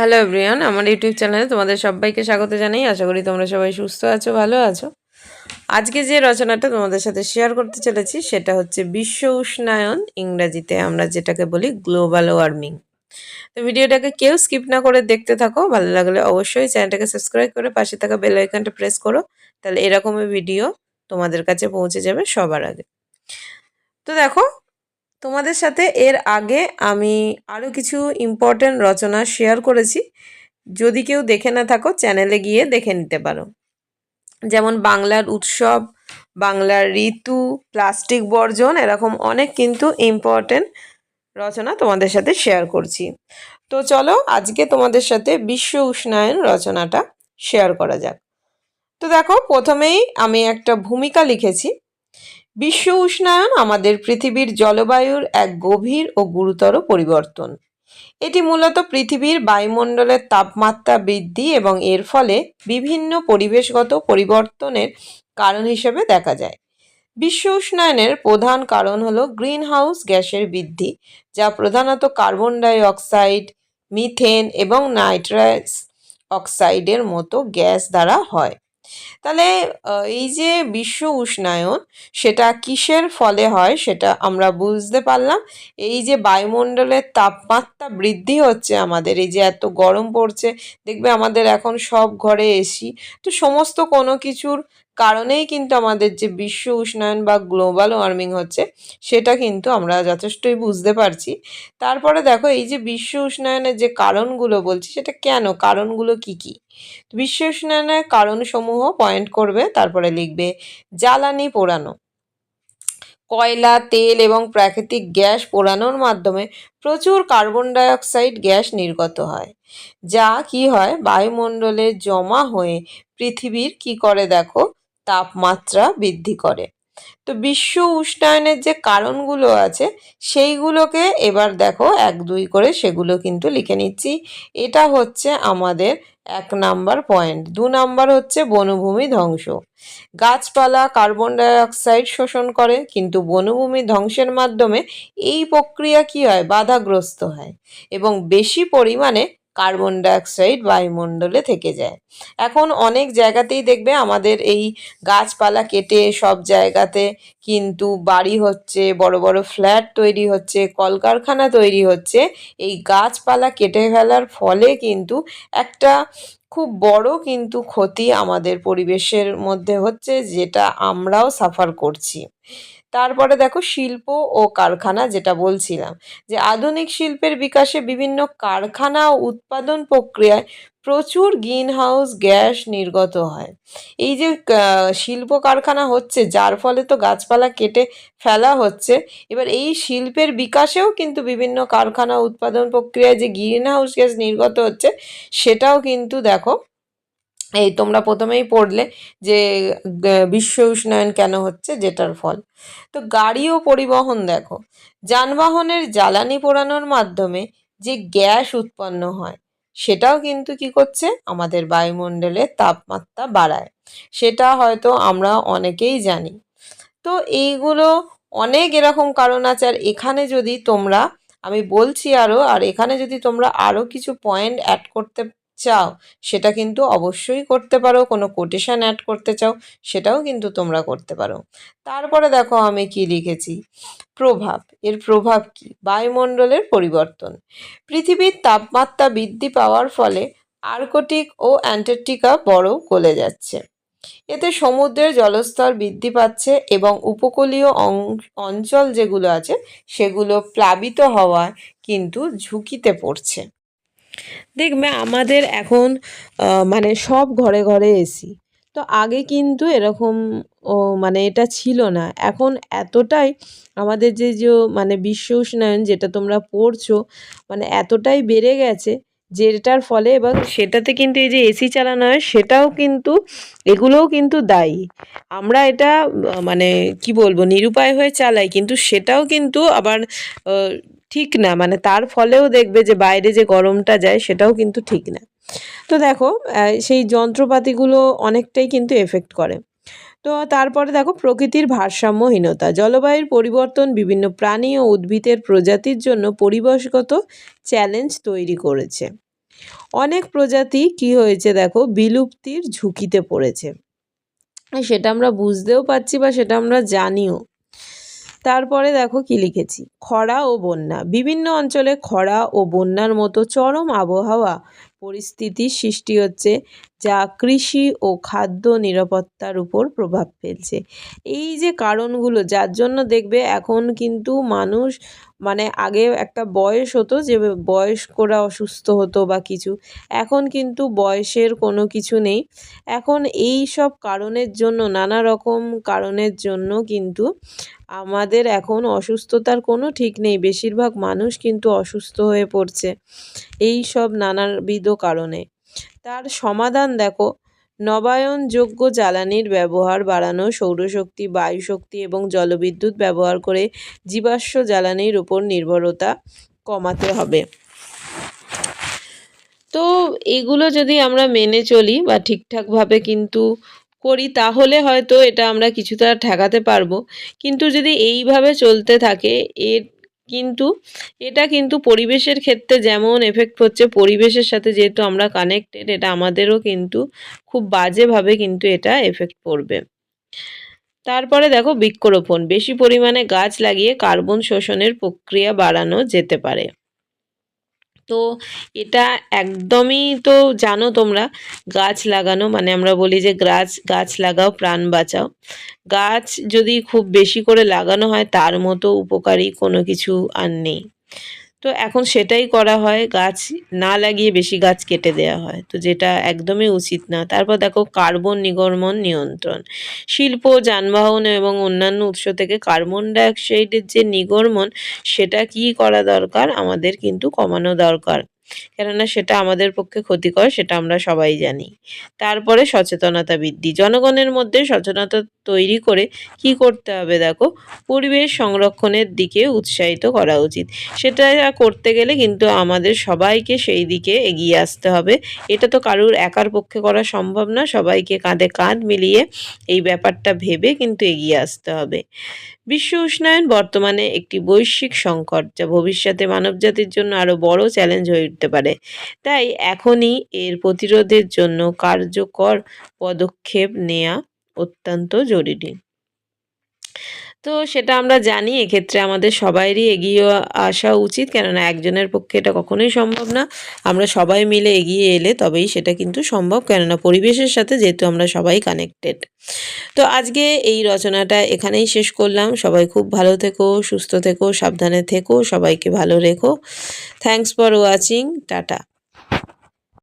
Hello everyone আমার YouTube চ্যানেলে তোমাদের সবাইকে স্বাগত জানাই। আশা করি তোমরা সবাই সুস্থ আছো, ভালো আছো। আজকে যে রচনাটা তোমাদের সাথে শেয়ার করতে চলেছি, সেটা হচ্ছে বিশ্ব উষ্ণায়ন ইংরাজিতে আমরা যেটাকে বলি গ্লোবাল ওয়ার্মিং তো ভিডিওটাকে কেউ স্কিপ না করে দেখতে থাকো। ভালো লাগলে অবশ্যই চ্যানেলটাকে সাবস্ক্রাইব করে পাশে থাকা বেল প্রেস করো। তাহলে এরকমই ভিডিও তোমাদের কাছে পৌঁছে যাবে সবার আগে। তো দেখো তোমাদের সাথে এর আগে আমি আরও কিছু ইম্পর্ট্যান্ট রচনা শেয়ার করেছি। যদি কেউ দেখে না থাকো চ্যানেলে গিয়ে দেখে নিতে পারো। যেমন বাংলার উৎসব, বাংলার ঋতু প্লাস্টিক বর্জন, এরকম অনেক কিন্তু ইম্পর্ট্যান্ট রচনা তোমাদের সাথে শেয়ার করছি। তো চলো আজকে তোমাদের সাথে বিশ্ব উষ্ণায়ন রচনাটা শেয়ার করা যাক। তো দেখো, প্রথমেই আমি একটা ভূমিকা লিখেছি। বিশ্ব উষ্ণায়ন আমাদের পৃথিবীর জলবায়ুর এক গভীর ও গুরুতর পরিবর্তন। এটি মূলত পৃথিবীর বায়ুমণ্ডলের তাপমাত্রা বৃদ্ধি এবং এর ফলে বিভিন্ন পরিবেশগত পরিবর্তনের কারণ হিসেবে দেখা যায়। বিশ্ব উষ্ণায়নের প্রধান কারণ হলো গ্রিন হাউস গ্যাসের বৃদ্ধি, যা প্রধানত কার্বন ডাই অক্সাইড মিথেন এবং নাইট্রাস অক্সাইডের মতো গ্যাস দ্বারা হয়। তাহলে এই যে বিশ্ব উষ্ণায়ন, সেটা কিসের ফলে হয় সেটা আমরা বুঝতে পারলাম। এই যে বায়ুমণ্ডলের তাপমাত্রা বৃদ্ধি হচ্ছে আমাদের, এই যে এত গরম পড়ছে, দেখবে আমাদের এখন সব ঘরে এসি, তো সমস্ত কোনো কিছুর কারণেই কিন্তু আমাদের যে বিশ্ব উষ্ণায়ন বা গ্লোবাল ওয়ার্মিং হচ্ছে, সেটা কিন্তু আমরা যথেষ্টই বুঝতে পারছি। তারপরে দেখো, এই যে বিশ্ব উষ্ণায়নের যে কারণগুলো বলছি, সেটা কেন? কারণগুলো কি কি? বিশ্ব উষ্ণায়নের কারণসমূহ পয়েন্ট করবে, তারপরে লিখবে, জ্বালানি পোড়ানো। কয়লা, তেল এবং প্রাকৃতিক গ্যাস পোড়ানোর মাধ্যমে প্রচুর কার্বন ডাইঅক্সাইড গ্যাস নির্গত হয়। যা কি হয়? বায়ুমণ্ডলে জমা হয়ে পৃথিবীর কি করে দেখো? তাপমাত্রা বৃদ্ধি করে। তো বিশ্ব উষ্ণায়নের যে কারণগুলো আছে, সেইগুলোকে এবার দেখো এক দুই করে সেগুলো কিন্তু লিখে নিচ্ছি। এটা হচ্ছে আমাদের এক নাম্বার পয়েন্ট। দু নাম্বার হচ্ছে বনভূমি ধ্বংস। গাছপালা কার্বন ডাইঅক্সাইড শোষণ করে, কিন্তু বনভূমি ধ্বংসের মাধ্যমে এই প্রক্রিয়া কী হয়? বাধাগ্রস্ত হয়। এবং বেশি পরিমাণে কার্বন ডাইঅক্সাইড বায়ুমণ্ডলে থেকে যায়। এখন অনেক জায়গাতেই দেখবে আমাদের এই গাছপালা কেটে সব জায়গাতে কিন্তু বাড়ি হচ্ছে, বড় বড় ফ্ল্যাট তৈরি হচ্ছে, কলকারখানা তৈরি হচ্ছে। এই গাছপালা কেটে ফেলার ফলে কিন্তু একটা খুব বড় কিন্তু ক্ষতি আমাদের পরিবেশের মধ্যে হচ্ছে, যেটা আমরাও সাফার করছি। তারপরে দেখো শিল্প ও কারখানা যেটা বলছিলাম, যে আধুনিক শিল্পের বিকাশে বিভিন্ন কারখানা ও উৎপাদন প্রক্রিয়ায় প্রচুর গ্রিন হাউস গ্যাস নির্গত হয়। এই যে শিল্প কারখানা হচ্ছে, যার ফলে তো গাছপালা কেটে ফেলা হচ্ছে, এবার এই শিল্পের বিকাশেও কিন্তু বিভিন্ন কারখানা উৎপাদন প্রক্রিয়ায় যে গ্রিন হাউস গ্যাস নির্গত হচ্ছে, সেটাও কিন্তু দেখো এই তোমরা প্রথমেই পড়লে যে বিশ্ব উষ্ণায়ন কেন হচ্ছে যেটার ফল। তো গাড়ি ও পরিবহন দেখো, যানবাহনের জ্বালানি পোড়ানোর মাধ্যমে যে গ্যাস উৎপন্ন হয়, সেটাও কিন্তু কি করছে? আমাদের বায়ুমণ্ডলের তাপমাত্রা বাড়ায়। সেটা হয়তো আমরা অনেকেই জানি। তো এইগুলো অনেক এরকম কারণ আছে। আর এখানে যদি তোমরা, আমি বলছি আরও আর এখানে যদি তোমরা আরও কিছু পয়েন্ট অ্যাড করতে চাও, সেটা কিন্তু অবশ্যই করতে পারো, কোনো কোটেশন অ্যাড করতে চাও, সেটাও কিন্তু তোমরা করতে পারো। তারপরে দেখো আমি কি লিখেছি। প্রভাব, এর প্রভাব কি? বায়ুমণ্ডলের পরিবর্তন। পৃথিবীর তাপমাত্রা বৃদ্ধি পাওয়ার ফলে আর্কটিক ও অ্যান্টার্কটিকা বরফ গলে যাচ্ছে। এতে সমুদ্রের জলস্তর বৃদ্ধি পাচ্ছে এবং উপকূলীয় অঞ্চল যেগুলো আছে, সেগুলো প্লাবিত হওয়ায় কিন্তু ঝুঁকিতে পড়ছে। দেখবে আমাদের এখন মানে সব ঘরে ঘরে এসি তো আগে কিন্তু এরকম, ও মানে এটা ছিল না। এখন এতটাই আমাদের যে যে মানে বিশ্ব উষ্ণায়ন যেটা তোমরা পড়ছো মানে এতটাই বেড়ে গেছে, যেটার ফলে এবং সেটাতে কিন্তু এই যে এসি চালানো হয়, সেটাও কিন্তু, এগুলোও কিন্তু দায়ী। আমরা এটা মানে কি বলব, নিরুপায় হয়ে চালাই, কিন্তু সেটাও কিন্তু আবার ঠিক না মানে তার ফলেও দেখবে যে বাইরে যে গরমটা যায় সেটাও কিন্তু ঠিক না। তো দেখো সেই যন্ত্রপাতিগুলো অনেকটাই কিন্তু এফেক্ট করে। তো তারপরে দেখো, প্রকৃতির ভারসাম্যহীনতা। জলবায়ুর পরিবর্তন বিভিন্ন প্রাণী ও উদ্ভিদের প্রজাতির জন্য পরিবেশগত চ্যালেঞ্জ তৈরি করেছে। অনেক প্রজাতি কি হয়েছে দেখো, বিলুপ্তির ঝুঁকিতে পড়েছে। সেটা আমরা বুঝতেও পারছি বা সেটা আমরা জানিও। তারপরে দেখো কি লিখেছি? খরা ও বন্যা। বিভিন্ন অঞ্চলে খরা ও বন্যার মতো চরম আবহাওয়া পরিস্থিতির সৃষ্টি হচ্ছে, যা কৃষি ও খাদ্য নিরাপত্তার উপর প্রভাব ফেলছে। এই যে কারণগুলো, যার জন্য দেখবে এখন কিন্তু মানুষ মানে আগে একটা বয়স হতো যে বয়স্করা অসুস্থ হতো বা কিছু। এখন কিন্তু বয়সের কোনো কিছু নেই। এখন এই সব কারণের জন্য, নানা রকম কারণের জন্য কিন্তু আমাদের এখন অসুস্থতার কোনো ঠিক নেই। বেশিরভাগ মানুষ কিন্তু অসুস্থ হয়ে পড়ছে। এই সব নানাবিধ কারণে। তার সমাধান দেখো নবায়নযোগ্য জ্বালানির ব্যবহার বাড়ানো, সৌরশক্তি, বায়ুশক্তি এবং জলবিদ্যুৎ ব্যবহার করে জীবাশ্ম জ্বালানির উপর নির্ভরতা কমাতে হবে। তো এগুলো যদি আমরা মেনে চলি বা ঠিকঠাকভাবে কিন্তু করি, তাহলে হয়তো এটা আমরা কিছুটা ঠেকাতে পারব। কিন্তু যদি এইভাবে চলতে থাকে, এর কিন্তু এটা কিন্তু পরিবেশের ক্ষেত্রে যেমন এফেক্ট হচ্ছে, পরিবেশের সাথে যেহেতু আমরা কানেক্টেড এটা আমাদেরও কিন্তু খুব বাজেভাবে কিন্তু এটা এফেক্ট পড়বে। তারপরে দেখো বৃক্ষরোপণ, বেশি পরিমাণে গাছ লাগিয়ে কার্বন শোষণের প্রক্রিয়া বাড়ানো যেতে পারে। তো এটা একদমই তো জানো তোমরা, গাছ লাগানো মানে আমরা বলি যে গাছ গাছ লাগাও, প্রাণ বাঁচাও। গাছ যদি খুব বেশি করে লাগানো হয়, তার মতো উপকারী কোনো কিছু আর নেই। তো এখন সেটাই করা হয়, গাছ না লাগিয়ে বেশি গাছ কেটে দেওয়া হয়। তো যেটা একদমই উচিত না। তারপর দেখো কার্বন নিগমন নিয়ন্ত্রণ। শিল্প, যানবাহন এবং অন্যান্য উৎস থেকে কার্বন ডাইঅক্সাইডের যে নিগমন সেটা কি করা দরকার? আমাদের কিন্তু কমানো দরকার। কেননা সেটা আমাদের পক্ষে ক্ষতিকর, সেটা আমরা সবাই জানি। তারপরে সচেতনতা বৃদ্ধি। জনগণের মধ্যে সচেতনতা তৈরি করে কি করতে হবে দেখো, পরিবেশ সংরক্ষণের দিকে উৎসাহিত করা উচিত। সেটা করতে গেলে কিন্তু আমাদের সবাইকে সেই দিকে এগিয়ে আসতে হবে। এটা তো কারুর একার পক্ষে করা সম্ভব না, সবাইকে কাঁধে কাঁধ মিলিয়ে এই ব্যাপারটা ভেবে কিন্তু এগিয়ে আসতে হবে। বিশ্ব উষ্ণায়ন বর্তমানে একটি বৈশ্বিক সংকট, যা ভবিষ্যতে মানবজাতির জন্য আরও বড় চ্যালেঞ্জ হয়ে উঠতে পারে। তাই এখনই এর প্রতিরোধের জন্য কার্যকর পদক্ষেপ নেওয়া অত্যন্ত জরুরি। তো সেটা আমরা জানি, এক্ষেত্রে আমাদের সবাইরই এগিয়ে আসা উচিত। কেননা একজনের পক্ষে এটা কখনোই সম্ভব না। আমরা সবাই মিলে এগিয়ে এলে তবেই সেটা কিন্তু সম্ভব। কেননা পরিবেশের সাথে যেহেতু আমরা সবাই কানেক্টেড তো আজকে এই রচনাটা এখানেই শেষ করলাম। সবাই খুব ভালো থেকো, সুস্থ থেকো, সাবধানে থেকো, সবাইকে ভালো রেখো। Thanks for watching tata.